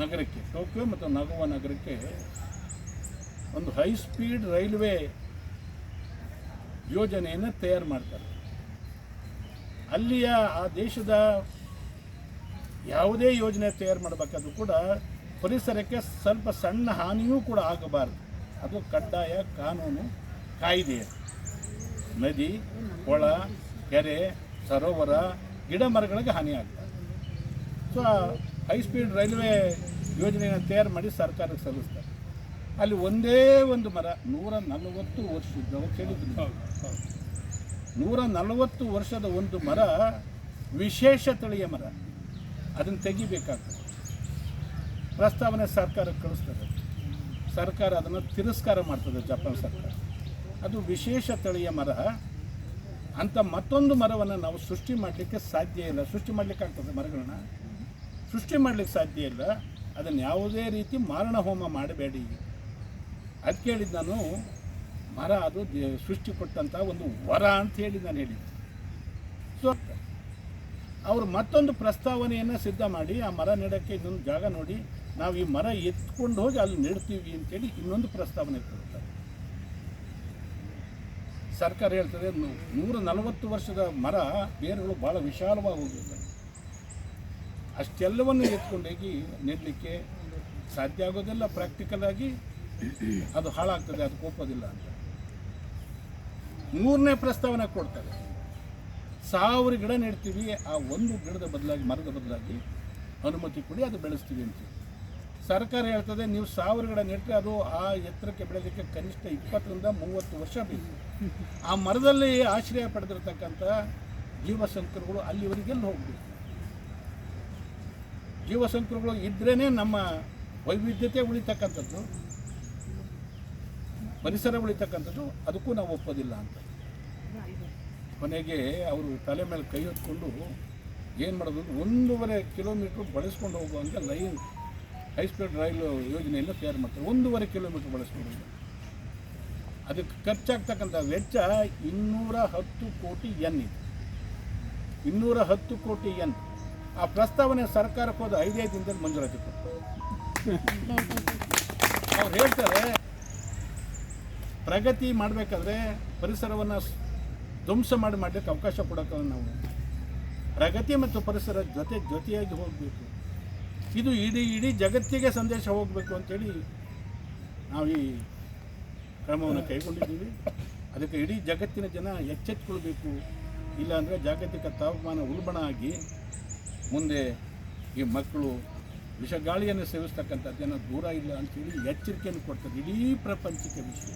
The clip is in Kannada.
ನಗರಕ್ಕೆ, ಟೋಕಿಯೋ ಮತ್ತು ನಗುವ ನಗರಕ್ಕೆ ಒಂದು ಹೈ ಸ್ಪೀಡ್ ರೈಲ್ವೆ ಯೋಜನೆಯನ್ನು ತಯಾರು ಮಾಡ್ತಾರೆ. ಅಲ್ಲಿಯ ಆ ದೇಶದ ಯಾವುದೇ ಯೋಜನೆ ತಯಾರು ಮಾಡಬೇಕಾದ್ರೂ ಕೂಡ ಪರಿಸರಕ್ಕೆ ಸ್ವಲ್ಪ ಸಣ್ಣ ಹಾನಿಯೂ ಕೂಡ ಆಗಬಾರ್ದು. ಅದು ಕಡ್ಡಾಯ ಕಾನೂನು ಕಾಯ್ದೆ. ನದಿ ಕೊಳ ಕೆರೆ, ಸರೋವರ ಗಿಡ ಮರಗಳಿಗೆ ಹಾನಿ ಆಗ್ತದೆ ಸೊ ಹೈ ಸ್ಪೀಡ್ ರೈಲ್ವೆ ಯೋಜನೆಯನ್ನು ತಯಾರು ಮಾಡಿ ಸರ್ಕಾರಕ್ಕೆ ಸಲ್ಲಿಸ್ತಾರೆ. ಅಲ್ಲಿ ಒಂದೇ ಒಂದು ಮರ ನೂರ ನಲವತ್ತು ವರ್ಷದ ಕೇಳಿದ್ರು. ನೂರ ನಲವತ್ತು ವರ್ಷದ ಒಂದು ಮರ ವಿಶೇಷ ತಳಿಯ ಮರ. ಅದನ್ನು ತೆಗಿಬೇಕಾಗ್ತದೆ. ಪ್ರಸ್ತಾವನೆ ಸರ್ಕಾರಕ್ಕೆ ಕಳಿಸ್ತದೆ ಸರ್ಕಾರ ಅದನ್ನು ತಿರಸ್ಕಾರ ಮಾಡ್ತದೆ ಜಪಾನ್ ಸರ್ಕಾರ. ಅದು ವಿಶೇಷ ತಳಿಯ ಮರ. ಅಂಥ ಮತ್ತೊಂದು ಮರವನ್ನು ನಾವು ಸೃಷ್ಟಿ ಮಾಡಲಿಕ್ಕೆ ಸಾಧ್ಯ ಇಲ್ಲ. ಸೃಷ್ಟಿ ಮಾಡಲಿಕ್ಕೆ ಆಗ್ತದೆ ಮರಗಳನ್ನ. ಸೃಷ್ಟಿ ಮಾಡಲಿಕ್ಕೆ ಸಾಧ್ಯ ಇಲ್ಲ. ಅದನ್ನು ಯಾವುದೇ ರೀತಿ ಮಾರಣ ಹೋಮ ಮಾಡಬೇಡಿ. ಅದು ಕೇಳಿದ್ದು ನಾನು, ಮರ ಅದು ಸೃಷ್ಟಿ ಕೊಟ್ಟಂಥ ಒಂದು ವರ ಅಂತ ಹೇಳಿ ನಾನು ಹೇಳಿದ್ದೆ. ಸೊ ಅವರು ಮತ್ತೊಂದು ಪ್ರಸ್ತಾವನೆಯನ್ನು ಸಿದ್ಧ ಮಾಡಿ, ಆ ಮರ ನೆಡೋಕ್ಕೆ ಇನ್ನೊಂದು ಜಾಗ ನೋಡಿ, ನಾವು ಈ ಮರ ಎತ್ಕೊಂಡು ಹೋಗಿ ಅಲ್ಲಿ ನೆಡ್ತೀವಿ ಅಂತೇಳಿ ಇನ್ನೊಂದು ಪ್ರಸ್ತಾವನೆ ಕೊಡ್ತಾರೆ. ಸರ್ಕಾರ ಹೇಳ್ತದೆ, ನೂರ ನಲವತ್ತು ವರ್ಷದ ಮರ ಬೇರುಗಳು ಭಾಳ ವಿಶಾಲವಾಗಿ ಹೋಗಿರ್ತವೆ. ಅಷ್ಟೆಲ್ಲವನ್ನು ಎತ್ಕೊಂಡೋಗಿ ನೆಡಲಿಕ್ಕೆ ಸಾಧ್ಯ ಆಗೋದಿಲ್ಲ ಪ್ರಾಕ್ಟಿಕಲ್ ಆಗಿ ಅದು ಹಾಳಾಗ್ತದೆ, ಅದು ಒಪ್ಪೋದಿಲ್ಲ ಅಂತ. ಮೂರನೇ ಪ್ರಸ್ತಾವನೆ ಕೊಡ್ತಾರೆ. ಸಾವಿರ ಗಿಡ ನೆಡ್ತೀವಿ, ಆ ಒಂದು ಗಿಡದ ಬದಲಾಗಿ, ಮರದ ಬದಲಾಗಿ ಅನುಮತಿ ಕೊಡಿ, ಅದು ಬೆಳೆಸ್ತೀವಿ ಅಂತ ಸರ್ಕಾರ ಹೇಳ್ತದೆ, ನೀವು ಸಾವಿರ ಗಿಡ ನೆಟ್ಟರೆ ಅದು ಆ ಎತ್ತರಕ್ಕೆ ಬೆಳೆಯಲಿಕ್ಕೆ ಕನಿಷ್ಠ ಇಪ್ಪತ್ತರಿಂದ ಮೂವತ್ತು ವರ್ಷ ಬೇಕು. ಆ ಮರದಲ್ಲಿ ಆಶ್ರಯ ಪಡೆದಿರತಕ್ಕಂಥ ಜೀವಸಂಕರಗಳು ಅಲ್ಲಿವರೆಗೆಲ್ಲ ಹೋಗಬೇಕು? ಜೀವಸಂಕುಲಗಳು ಇದ್ರೇ ನಮ್ಮ ವೈವಿಧ್ಯತೆ ಉಳಿತಕ್ಕಂಥದ್ದು, ಪರಿಸರ ಉಳಿತಕ್ಕಂಥದ್ದು, ಅದಕ್ಕೂ ನಾವು ಒಪ್ಪೋದಿಲ್ಲ ಅಂತ. ಕೊನೆಗೆ ಅವರು ತಲೆ ಮೇಲೆ ಕೈ ಹೊತ್ಕೊಂಡು ಏನು ಮಾಡೋದು ಒಂದೂವರೆ ಕಿಲೋಮೀಟ್ರ್ ಬಳಸ್ಕೊಂಡು ಹೋಗುವಂಥ ಲೈನ್ ಹೈ ಸ್ಪೀಡ್ ರೈಲು ಯೋಜನೆಯನ್ನು ತಯಾರು ಮಾಡ್ತಾರೆ. ಒಂದೂವರೆ ಕಿಲೋಮೀಟ್ರ್ ಬಳಸ್ಕೊಂಡು. ಅದಕ್ಕೆ ಖರ್ಚಾಗ್ತಕ್ಕಂಥ ವೆಚ್ಚ ಇನ್ನೂರ ಹತ್ತು ಕೋಟಿ ಎನ್ ಇದೆ. ಇನ್ನೂರ ಹತ್ತು ಕೋಟಿ ಎನ್. ಆ ಪ್ರಸ್ತಾವನೆ ಸರ್ಕಾರಕ್ಕೆ ಹೋದ ಐದೈದು ದಿನದಲ್ಲಿ ಮಂಜೂರಾತಿ ಅವ್ರು ಹೇಳ್ತಾರೆ, ಪ್ರಗತಿ ಮಾಡಬೇಕಾದ್ರೆ ಪರಿಸರವನ್ನು ಧ್ವಂಸ ಮಾಡಿ ಮಾಡಲಿಕ್ಕೆ ಅವಕಾಶ ಕೊಡೋಕ್ಕಲ್ಲ ನಾವು. ಪ್ರಗತಿ ಮತ್ತು ಪರಿಸರ ಜೊತೆ ಜೊತೆಯಾಗಿ ಹೋಗಬೇಕು. ಇದು ಇಡೀ ಇಡೀ ಜಗತ್ತಿಗೆ ಸಂದೇಶ ಹೋಗಬೇಕು ಅಂತೇಳಿ ನಾವು ಈ ಕ್ರಮವನ್ನು ಕೈಗೊಂಡಿದ್ದೀವಿ. ಅದಕ್ಕೆ ಇಡೀ ಜಗತ್ತಿನ ಜನ ಎಚ್ಚೆತ್ಕೊಳ್ಬೇಕು. ಇಲ್ಲಾಂದರೆ ಜಾಗತಿಕ ತಾಪಮಾನ ಉಲ್ಬಣ ಆಗಿ ಮುಂದೆ ಈ ಮಕ್ಕಳು ವಿಷಗಾಳಿಯನ್ನು ಸೇವಿಸ್ತಕ್ಕಂಥ ಜನ ದೂರ ಇಲ್ಲ ಅಂತೇಳಿ ಎಚ್ಚರಿಕೆಯನ್ನು ಕೊಡ್ತಾರೆ. ಇಡೀ ಪ್ರಪಂಚಕ್ಕೆ ವಿಷಯ.